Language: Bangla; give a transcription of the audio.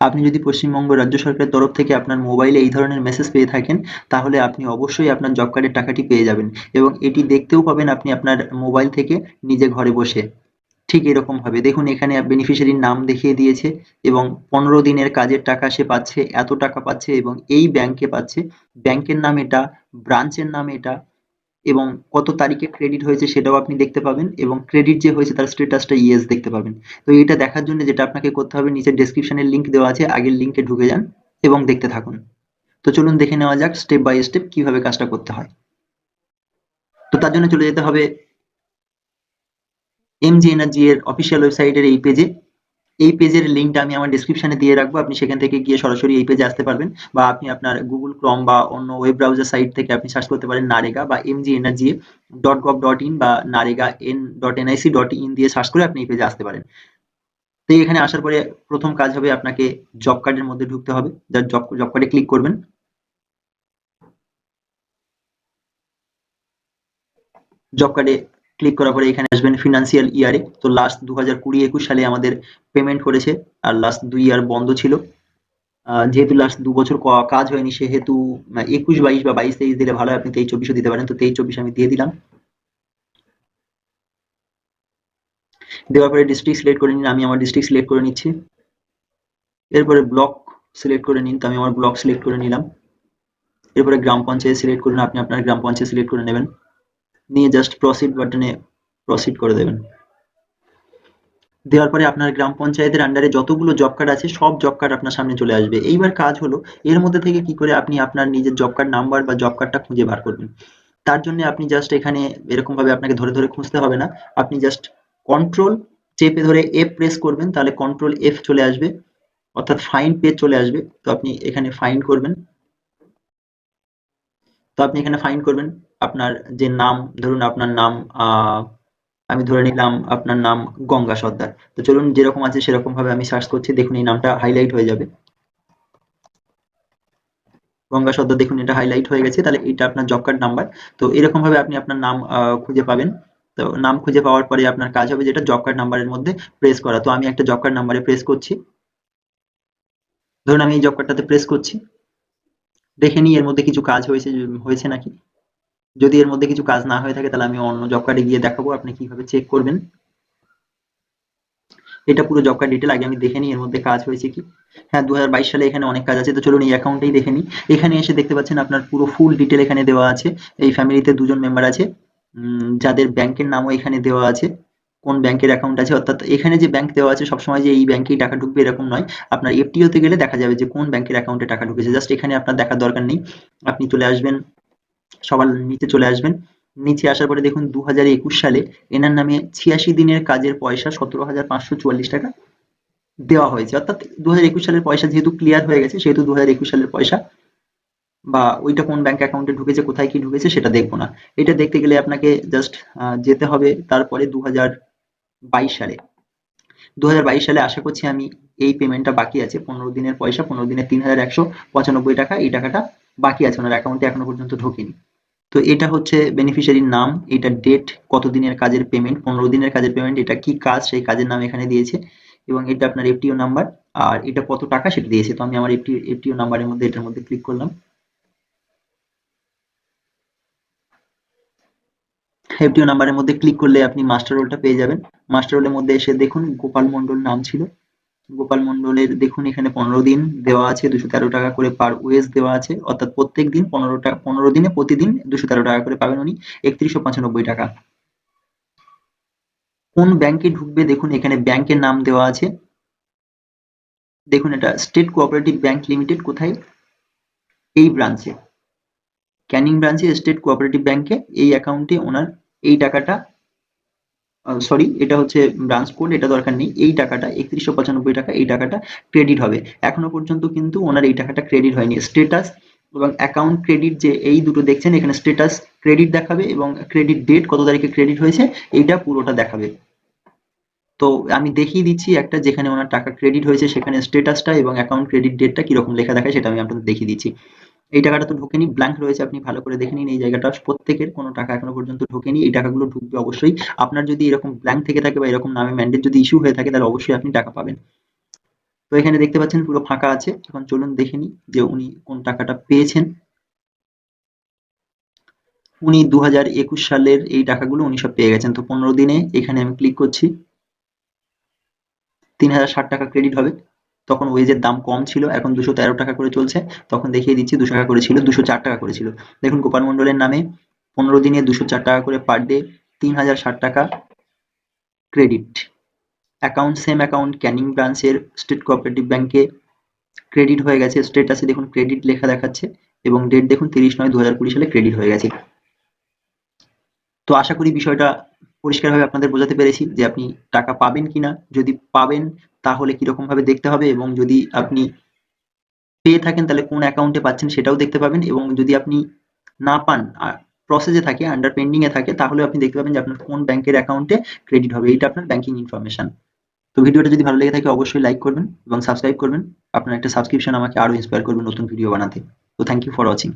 আপনি যদি পশ্চিমবঙ্গ রাজ্য সরকারের তরফ থেকে আপনার মোবাইলে এই ধরনের মেসেজ পেয়ে থাকেন, তাহলে আপনি অবশ্যই আপনার জব কার্ডের টাকাটি পেয়ে যাবেন এবং এটি দেখতেও পাবেন আপনি আপনার মোবাইল থেকে নিজে ঘরে বসে। ঠিক এরকম ভাবে। দেখুন, এখানে বেনিফিশিয়ারির নাম দেখিয়ে দিয়েছে এবং পনেরো দিনের কাজের টাকা সে পাচ্ছে, এত টাকা পাচ্ছে এবং এই ব্যাংকে পাচ্ছে। ব্যাংকের নাম এটা ব্রাঞ্চের নাম এটা এবং কত তারিখে ক্রেডিট হয়েছে সেটাও আপনি দেখতে পাবেন এবং ক্রেডিট যে হয়েছে তার স্ট্যাটাসটা ইয়েস দেখতে পাবেন। তো এটা দেখার জন্য যেটা আপনাকে করতে হবে, নিচের ডেসক্রিপশনের লিংক দেওয়া আছে, আগের লিংকে ঢুকে যান এবং দেখতে থাকুন। তো চলুন দেখে নেওয়া যাক স্টেপ বাই স্টেপ কীভাবে কাজটা করতে হয়। তো তার জন্য চলে যেতে হবে এমজি এনার্জি এর অফিসিয়াল ওয়েবসাইটের এই পেজে এই পেজের লিঙ্কটা আমি আমার ডিসক্রিপশনে দিয়ে রাখব। আপনি সেখান থেকে গিয়ে সরাসরি এই পেজে আসতে পারবেন বা আপনি আপনার গুগল ক্রম বা অন্য ওয়েব ব্রাউজার সাইট থেকে আপনি সার্চ করতে পারেন নারেগা বা MG NREGA dot gov dot in বা NREGA N dot NIC dot in দিয়ে সার্চ করে আপনি এই পেজে আসতে পারেন। তো এখানে আসার পরে প্রথম কাজ হবে আপনাকে জব কার্ডের মধ্যে ঢুকতে হবে। যার জব জব কার্ডে ক্লিক করবেন। জব কার্ডে ক্লিক করার পরে এখানে আসবেন ফিনান্সিয়াল ইয়ারে তো লাস্ট দু হাজার কুড়ি একুশ সালে আমাদের পেমেন্ট করেছে। আর লাস্ট দুই ইয়ার বন্ধ ছিল। যেহেতু লাস্ট দু বছর কাজ হয়নি, সেহেতু একুশ বাইশ বা বাইশ তেইশ দিলে ভালো আপনি তেইশ চব্বিশও দিতে পারেন। তো তেইশ চব্বিশ আমি দিয়ে দিলাম। দেওয়ার পরে ডিস্ট্রিক্ট সিলেক্ট করে নিন। আমি আমার ডিস্ট্রিক্ট সিলেক্ট করে নিচ্ছি। এরপরে ব্লক সিলেক্ট করে নিন। তো আমি আমার ব্লক সিলেক্ট করে নিলাম। এরপরে গ্রাম পঞ্চায়েত সিলেক্ট করুন। আপনি আপনার গ্রাম পঞ্চায়েত সিলেক্ট করে নেবেন। নিয়ে জাস্ট প্রসিড বাটনে প্রসিড করে দেবেন। দেওয়ার পরে আপনার গ্রাম পঞ্চায়েতের আন্ডারে যতগুলো জব কার্ড আছে, সব জব কার্ড আপনার সামনে চলে আসবে। এইবার কাজ হলো, এর মধ্যে থেকে কি করে আপনি আপনার নিজের জব কার্ড নাম্বার বা জব কার্ডটা খুঁজে বার করবেন। তার জন্য আপনি জাস্ট এখানে এরকম ভাবে আপনাকে ধরে ধরে খুঁজতে হবে না। আপনি জাস্ট কন্ট্রোল চেপে ধরে এফ প্রেস করবেন, তাহলে কন্ট্রোল এফ চলে আসবে, অর্থাৎ ফাইন্ড পেজ চলে আসবে। তো আপনি এখানে ফাইন্ড করবেন। তো আপনি এখানে ফাইন্ড করবেন। আপনার যে নাম, ধরুন আপনার নাম আমি ধরে নিলাম আপনার নাম গঙ্গা সর্দার। তো চলুন যেরকম আছে সেরকম ভাবে আমি সার্চ করছি, দেখুন এই নামটা হাইলাইট হয়ে যাবে। গঙ্গা সর্দার, দেখুন এটা হাইলাইট হয়ে গেছে, তাহলে এটা আপনার জব কার্ড নাম্বার তো এরকম ভাবে আপনি আপনার নাম খুঁজে পাবেন। তো নাম খুঁজে পাওয়ার পরে আপনার কাজ হবে যেটা জব কার্ড নাম্বারের মধ্যে প্রেস করা। তো আমি একটা জব কার্ড নাম্বারে প্রেস করছি। ধরুন আমি এই জব কার্ডটাতে প্রেস করছি। দেখে নিই এর মধ্যে কিছু কাজ হয়েছে হয়েছে নাকি। যদি এর মধ্যে কিছু কাজ না হয়ে থাকে, তাহলে আমি অন্য জব কার্ডে গিয়ে দেখাবো, আপনি কীভাবে চেক করবেন। এটা পুরো জব কার্ড ডিটেল আগে আমি দেখে নিই, এর মধ্যে কাজ হয়েছে কি। হ্যাঁ দু হাজার বাইশ সালে এখানে অনেক কাজ আছে, তো চলুন এই অ্যাকাউন্টেই দেখে নিই। এখানে এসে দেখতে পাচ্ছেন আপনার পুরো ফুল ডিটেল এখানে দেওয়া আছে। এই ফ্যামিলিতে দুজন মেম্বার আছে। যাদের ব্যাংকের নামও এখানে দেওয়া আছে। কোন ব্যাংকের অ্যাকাউন্ট আছে? অর্থাৎ এখানে যে ব্যাংক দেওয়া আছে, সবসময় যে এই ব্যাংকেই টাকা ঢুকবে এরকম নয়। আপনার এফটিও তে গেলে দেখা যাবে যে কোন ব্যাংকের অ্যাকাউন্টে টাকা ঢুকেছে। জাস্ট এখানে আপনার দেখার দরকার নেই। আপনি চলে আসবেন সবার নিচে চলে আসবেন। নিচে আসার পরে দেখুন দু হাজার একুশ সালে এনার নামে ছিয়াশি দিনের কাজের পয়সা সতেরো হাজার পাঁচশো চুয়াল্লিশ টাকা দেওয়া হয়েছে। অর্থাৎ দু হাজার একুশ সালের পয়সা যেহেতু ক্লিয়ার হয়ে গেছে, সেহেতু দু হাজার একুশ সালের পয়সা বা ওইটা কোন ব্যাংক অ্যাকাউন্টে ঢুকেছে, কোথায় কি ঢুকেছে সেটা দেখব না। এটা দেখতে গেলে আপনাকে জাস্ট যেতে হবে তারপরে দু হাজার বাইশ সালে। দু হাজার বাইশ সালে আশা করছি আমি এই পেমেন্টটা বাকি আছে। পনেরো দিনের পয়সা, পনেরো দিনের তিন হাজার একশো পঁচানব্বই টাকা। এই টাকাটা বাকি আছে, ওনার অ্যাকাউন্টে এখনও পর্যন্ত ঢোকেনি। তো এটা হচ্ছে বেনিফিশিয়ারির নাম, এটা ডেট কত দিনের কাজের পেমেন্ট পনেরো দিনের কাজের পেমেন্ট এটা কি কাজ, সেই কাজের নাম এখানে দিয়েছে। এবং এটা আপনার এফটিও নাম্বার আর এটা কত টাকা সেটা দিয়েছে। তো আমি আমার এফটি এফটিও নাম্বারের মধ্যে, এটার মধ্যে ক্লিক করলাম। এফটিও নাম্বারের মধ্যে ক্লিক করলে আপনি মাস্টার রোলটা পেয়ে যাবেন। মাস্টার রোলের মধ্যে এসে দেখুন, গোপাল মন্ডল নাম ছিল। গোপাল মন্ডলের দেখুন এখানে পনেরো দিন দেওয়া আছে দুশো তেরো টাকা করে পার ওয়েজ দেওয়া আছে, অর্থাৎ প্রত্যেক দিন পনেরো টাকা পনেরো দিনে প্রতিদিন দুশো তেরো টাকা করে পাবেন উনি, একত্রিশশো পঁচানব্বই টাকা। কোন ব্যাংকে ঢুকবে দেখুন, এখানে ব্যাংকের নাম দেওয়া আছে। দেখুন এটা স্টেট কোঅপারেটিভ ব্যাংক লিমিটেড কোথায়? এই ব্রাঞ্চে ক্যানিং ব্রাঞ্চে স্টেট কোঅপারেটিভ ব্যাংকে এই অ্যাকাউন্টে ওনার এই টাকাটা সরি এটা হচ্ছে ব্রাঞ্চ কোড এটা দরকার নেই। এই টাকাটা, একত্রিশশো পঁচানব্বই টাকা, এই টাকাটা ক্রেডিট হবে। এখনও পর্যন্ত কিন্তু ওনার এই টাকাটা ক্রেডিট হয়নি। স্টেটাস এবং অ্যাকাউন্ট ক্রেডিট যে এই দুটো দেখছেন, এখানে স্টেটাস ক্রেডিট দেখাবে এবং ক্রেডিট ডেট কত তারিখে ক্রেডিট হয়েছে, এইটা পুরোটা দেখাবে। তো আমি দেখিয়ে দিচ্ছি একটা যেখানে ওনার টাকা ক্রেডিট হয়েছে, সেখানে স্টেটাসটা এবং অ্যাকাউন্ট ক্রেডিট ডেটটা কীরকম লেখা দেখায়, সেটা আমি আপনাদের দেখিয়ে দিচ্ছি। এই টাকাটা তো ঢোকেনি ব্ল্যাঙ্ক রয়েছে, আপনি ভালো করে দেখে নিন এই জায়গাটা। প্রত্যেকের কোনো টাকা এখনও পর্যন্ত ঢোকেনি, এই টাকাগুলো ঢুকবে অবশ্যই। আপনার যদি এরকম ব্ল্যাঙ্ক থেকে থাকে বা এরকম নামে ম্যান্ডেট যদি ইস্যু হয়ে থাকে, তাহলে অবশ্যই আপনি টাকা পাবেন। তো এখানে দেখতে পাচ্ছেন পুরো ফাঁকা আছে। এখন চলুন দেখে নিই যে উনি কোন টাকাটা পেয়েছেন। উনি দু হাজার একুশ সালের এই টাকাগুলো উনি সব পেয়ে গেছেন। তো পনেরো দিনে এখানে আমি ক্লিক করছি। তিন হাজার ষাট টাকা ক্রেডিট হবে। তখন ওয়েজের দাম কম ছিল, এখন দুশো তেরো টাকা করে চলছে, তখন দেখিয়ে দিচ্ছি দুশো টাকা করে ছিল, দুশো চার টাকা করেছিল দেখুন গোপাল মন্ডলের নামে পনেরো দিনে দুশো চার টাকা করে পার ডে তিন হাজার ষাট টাকা credit account same account Canning ব্রাঞ্চের স্টেট কোঅপারেটিভ ব্যাংকে ক্রেডিট হয়ে গেছে। স্টেটাসে দেখুন ক্রেডিট লেখা দেখাচ্ছে এবং ডেট দেখুন তিরিশ নয় দু হাজার কুড়ি সালে ক্রেডিট হয়ে গেছে। তো আশা করি বিষয়টা পরিষ্কারভাবে আপনাদের বোঝাতে পেরেছি যে আপনি টাকা পাবেন কিনা। যদি পাবেন তাহলে কীরকম ভাবে দেখতে হবে এবং যদি আপনি পেয়ে থাকেন তাহলে কোন অ্যাকাউন্টে পাচ্ছেন সেটাও দেখতে পাবেন এবং যদি আপনি না পান প্রসেসে থাকে আন্ডার পেন্ডিং এ থাকে, তাহলে আপনি দেখতে পাবেন যে আপনার কোন ব্যাংকের অ্যাকাউন্টে ক্রেডিট হবে। এইটা আপনার ব্যাংকিং ইনফরমেশন তো ভিডিওটা যদি ভালো লেগে থাকে অবশ্যই লাইক করবেন এবং সাবস্ক্রাইব করবেন। আপনার একটা সাবস্ক্রিপশন আমাকে আরও ইন্সপায়ার করবে নতুন ভিডিও বানাতে। তো থ্যাংক ইউ ফর ওয়াচিং